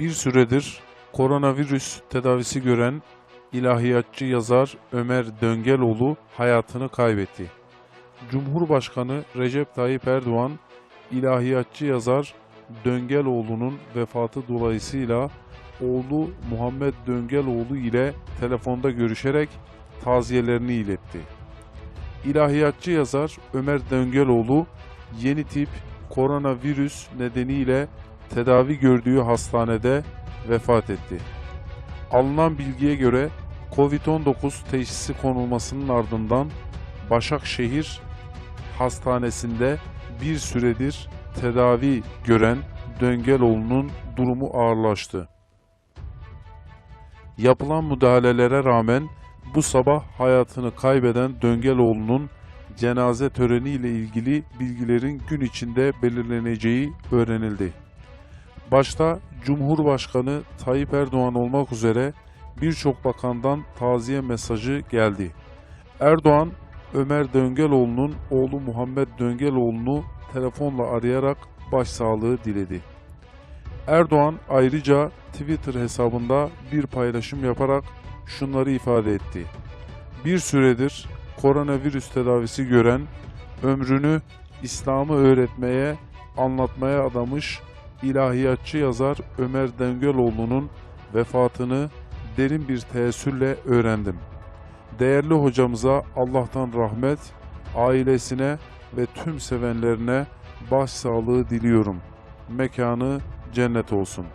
Bir süredir koronavirüs tedavisi gören ilahiyatçı yazar Ömer Döngeloğlu hayatını kaybetti. Cumhurbaşkanı Recep Tayyip Erdoğan, ilahiyatçı yazar Döngeloğlu'nun vefatı dolayısıyla oğlu Muhammed Döngeloğlu ile telefonda görüşerek taziyelerini iletti. İlahiyatçı yazar Ömer Döngeloğlu yeni tip koronavirüs nedeniyle tedavi gördüğü hastanede vefat etti. Alınan bilgiye göre Covid-19 teşhisi konulmasının ardından Başakşehir Hastanesi'nde bir süredir tedavi gören Döngeloğlu'nun durumu ağırlaştı. Yapılan müdahalelere rağmen bu sabah hayatını kaybeden Döngeloğlu'nun cenaze töreni ile ilgili bilgilerin gün içinde belirleneceği öğrenildi. Başta Cumhurbaşkanı Tayyip Erdoğan olmak üzere birçok bakandan taziye mesajı geldi. Erdoğan, Ömer Döngeloğlu'nun oğlu Muhammed Döngeloğlu'nu telefonla arayarak başsağlığı diledi. Erdoğan ayrıca Twitter hesabında bir paylaşım yaparak şunları ifade etti. Bir süredir koronavirüs tedavisi gören, ömrünü İslam'ı öğretmeye, anlatmaya adamış ilahiyatçı yazar Ömer Döngeloğlu'nun vefatını derin bir teessürle öğrendim. Değerli hocamıza Allah'tan rahmet, ailesine ve tüm sevenlerine başsağlığı diliyorum. Mekanı cennet olsun.